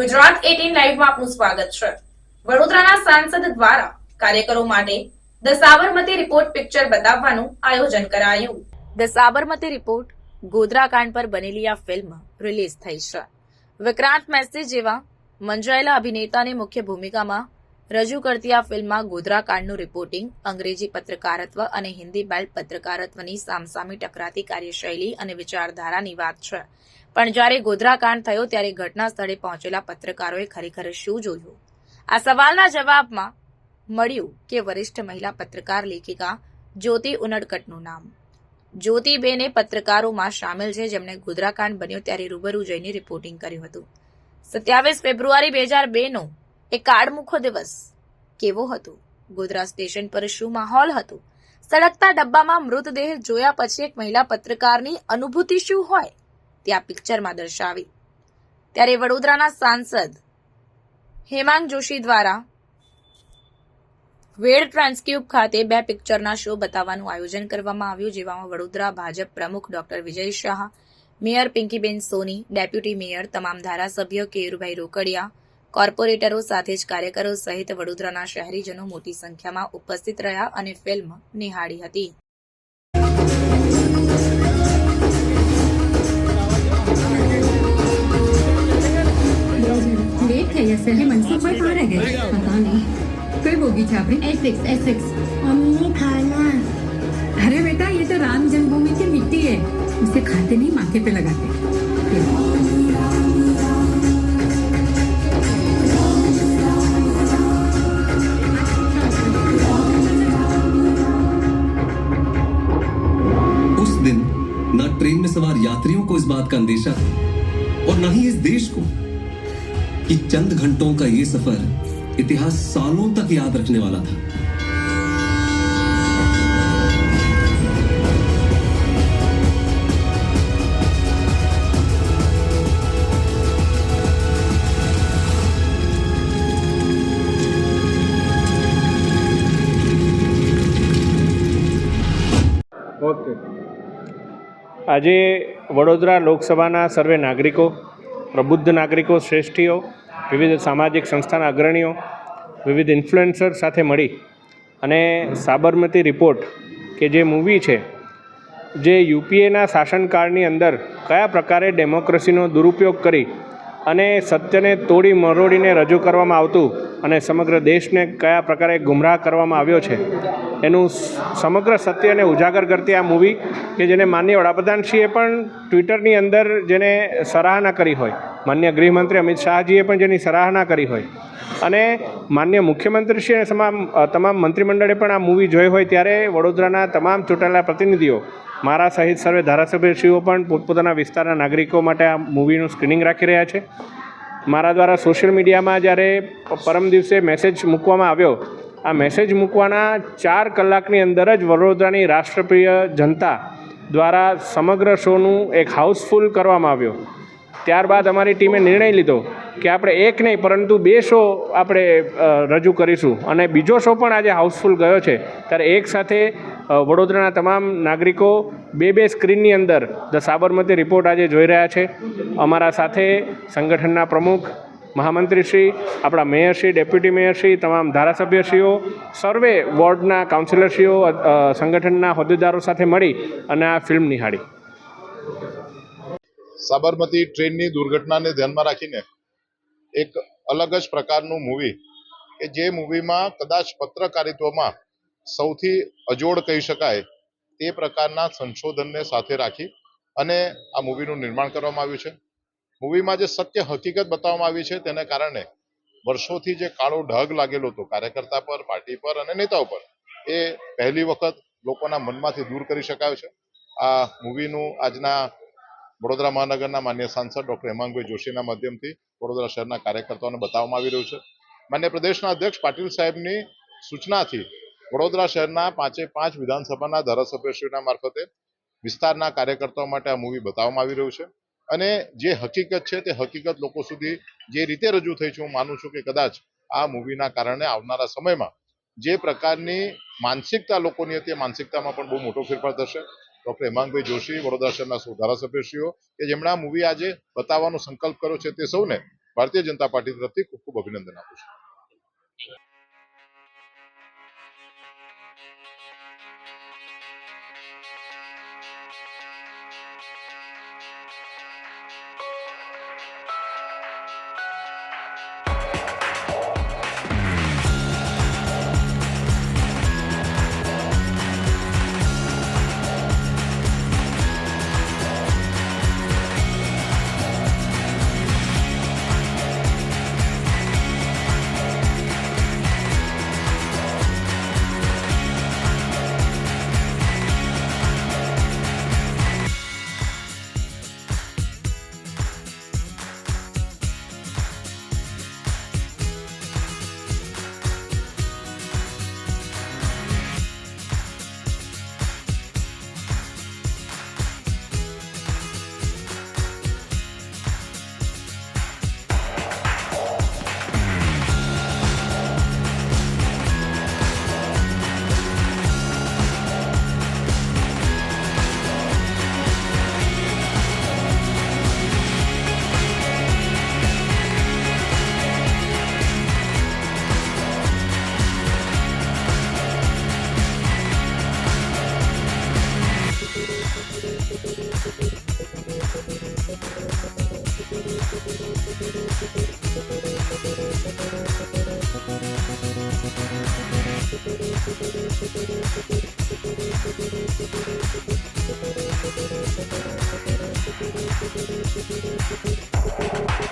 Gujarat eighteen લાઈવમાં આપનું સ્વાગત છે. વડોદરાના સાંસદ દ્વારા કાર્યકરો માટે ધ સાબરમતી રિપોર્ટ પિક્ચર બતાવવાનું આયોજન કરાયું. ધ સાબરમતી રિપોર્ટ ગોધરાકાંડ પર બનેલી આ ફિલ્મ રિલીઝ થઈ છે. વિક્રાંત મેસી જેવા મંજાયેલા અભિનેતાની મુખ્ય ભૂમિકામાં રજૂ કરતી આ ફિલ્મમાં ગોધરાકાંડનું રિપોર્ટિંગ અંગ્રેજી પત્રકારત્વ અને હિન્દી બેલ્ટ પત્રકારત્વની સામસામી ટકરાતી કાર્યશૈલી અને વિચારધારાની વાત છે. પણ જ્યારે ગોધરાકાંડ થયો ત્યારે ઘટના સ્થળે પહોંચેલા પત્રકારોએ ખરેખર શું જોયું? આ સવાલના જવાબમાં મળ્યું કે વરિષ્ઠ મહિલા પત્રકાર લેખિકા જ્યોતિ ઉનડકટનું નામ. જ્યોતિબેને પત્રકારોમાં સામેલ છે જેમણે ગોધરાકાંડ બન્યો ત્યારે રૂબરૂ જઈને રિપોર્ટિંગ કર્યું હતું. સત્યાવીસ ફેબ્રુઆરી બે હજાર બેનો એ કાળમુખો દિવસ કેવો હતો? ગોધરા સ્ટેશન પર શું માહોલ હતો? સળગતા ડબ્બામાં મૃતદેહ જોયા પછી એક મહિલા પત્રકારની અનુભૂતિ શું હોય? તે પિક્ચરમાં દર્શાવી. ત્યારે વડોદરાના સાંસદ હેમાંગ જોશી દ્વારા વેડ ટ્રાન્સક્યુબ ખાતે બે પિક્ચરના શો બતાવવાનું આયોજન કરવામાં આવ્યું જેમાં વડોદરા ભાજપ પ્રમુખ doctor Vijay Shah, mayor Pinkiben Soni, deputy mayor તમામ ધારાસભ્ય કેયુરભાઈ રોકડિયા, કોર્પોરેટરો સાથે જ કાર્યકરો સહિત વડોદરાના શહેરીજનો મોટી સંખ્યામાં ઉપસ્થિત રહ્યા અને ફિલ્મ નિહાળી હતી. मम्मी खाना। अरे बेटा ये तो राम जन्मभूमि की मिट्टी है। उसे खाते नहीं माथे पे लगाते। उस दिन ना ट्रेन में सवार यात्रियों को इस बात का अंदेशा और न ही इस देश को। कि चंद घंटों का ये सफर इतिहास सालों तक याद रखने वाला था ઓકે આજે વડોદરા લોકસભાના સર્વે નાગરિકો પ્રબુદ્ધ નાગરિકો શ્રેષ્ઠીઓ વિવિધ સામાજિક સંસ્થાના અગ્રણીઓ, વિવિધ ઇન્ફ્લુએન્સર સાથે મળી અને સાબરમતી રિપોર્ટ કે જે મૂવી છે, જે યુપીએના શાસનકાળની અંદર કયા પ્રકારે ડેમોક્રેસીનો દુરુપયોગ કરી અને સત્યને તોડી મરોડીને રજૂ કરવામાં આવતું અને સમગ્ર દેશને કયા પ્રકારે ગુમરાહ કરવામાં આવ્યો છે, એનું સમગ્ર સત્યને ઉજાગર કરતી આ મૂવી કે જેને માન્ય વડાપ્રધાનશ્રીએ પણ ટ્વિટરની અંદર જેને સરાહના કરી હોય માન્ય ગૃહમંત્રી અમિત શાહજીએ પણ જેની સરાહના કરી હોય અને માન્ય મુખ્યમંત્રીશ્રી અને તમામ તમામ મંત્રીમંડળે પણ આ મૂવી જોઈ હોય ત્યારે વડોદરાના તમામ ચૂંટાયેલા પ્રતિનિધિઓ મારા સહિત સર્વે ધારાસભ્યશ્રીઓ પણ પોતપોતાના વિસ્તારના નાગરિકો માટે આ મૂવીનું સ્ક્રીનિંગ રાખી રહ્યા છે. મારા દ્વારા સોશિયલ મીડિયામાં જ્યારે પરમ દિવસે મેસેજ મૂકવામાં આવ્યો, આ મેસેજ મૂકવાના ચાર કલાકની અંદર જ વડોદરાની રાષ્ટ્રપ્રિય જનતા દ્વારા સમગ્ર શોનું એક હાઉસફુલ કરવામાં આવ્યો. ત્યારબાદ અમારી ટીમે નિર્ણય લીધો કે આપણે એક નહીં, પરંતુ બે શો આપણે રજૂ કરીશું. અને બીજો શો પણ આજે હાઉસફુલ ગયો છે. ત્યારે એક સાથે વડોદરાના તમામ નાગરિકો બે બે સ્ક્રીનની અંદર ધ સાબરમતી રિપોર્ટ આજે જોઈ રહ્યા છે. અમારા સાથે સંગઠનના પ્રમુખ મહામંત્રીશ્રી આપણા મેયરશ્રી ડેપ્યુટી મેયરશ્રી તમામ ધારાસભ્યશ્રીઓ, સર્વે વોર્ડના કાઉન્સિલરશ્રીઓ સંગઠનના હોદ્દેદારો સાથે મળી અને આ ફિલ્મ નિહાળી. સાબરમતી ટ્રેનની દુર્ઘટનાને ધ્યાનમાં રાખીને એક અલગ જ પ્રકારનું મૂવી કે જે મૂવીમાં કદાચ પત્રકારિત્વમાં સૌથી અજોડ કહી શકાય તે પ્રકારના સંશોધનને સાથે રાખી અને આ મૂવીનું નિર્માણ કરવામાં આવ્યું છે. મૂવીમાં જે સત્ય હકીકત બતાવવામાં આવી છે તેને કારણે વર્ષોથી જે કાળો ઢગ લાગેલો હતો, કાર્યકર્તા પર, પાર્ટી પર અને નેતાઓ પર, એ પહેલી વખત લોકોના મનમાંથી દૂર કરી શકાયો છે. આ મૂવીનું આજના વડોદરા મહાનગરના માન્ય સાંસદ ડોક્ટર હેમાંગભાઈ જોશીના માધ્યમથી વડોદરા શહેરના કાર્યકર્તાઓને બતાવવામાં આવી રહ્યું છે. માન્ય પ્રદેશના અધ્યક્ષ પાટીલ સાહેબની સૂચનાથી વડોદરા શહેરના પાંચે પાંચ વિધાનસભાના ધારાસભ્યશ્રીના મારફતે વિસ્તારના કાર્યકર્તાઓ માટે આ મૂવી બતાવવામાં આવી રહ્યું છે. અને જે હકીકત છે તે હકીકત લોકો સુધી જે રીતે રજૂ થઈ છે હું માનું છું કે કદાચ આ મૂવીના કારણે આવનારા સમયમાં જે પ્રકારની માનસિકતા લોકોની હતી એ માનસિકતામાં પણ બહુ મોટો ફેરફાર થશે. ડોક્ટર હેમાંગભાઈ જોશી, વડોદરા શહેરના સૌ ધારાસભ્યશ્રીઓ, કે જેમણે આ મૂવી આજે બતાવવાનો સંકલ્પ કર્યો છે તે સૌને ભારતીય જનતા પાર્ટી તરફથી ખૂબ ખૂબ અભિનંદન આપું છું. Thank you.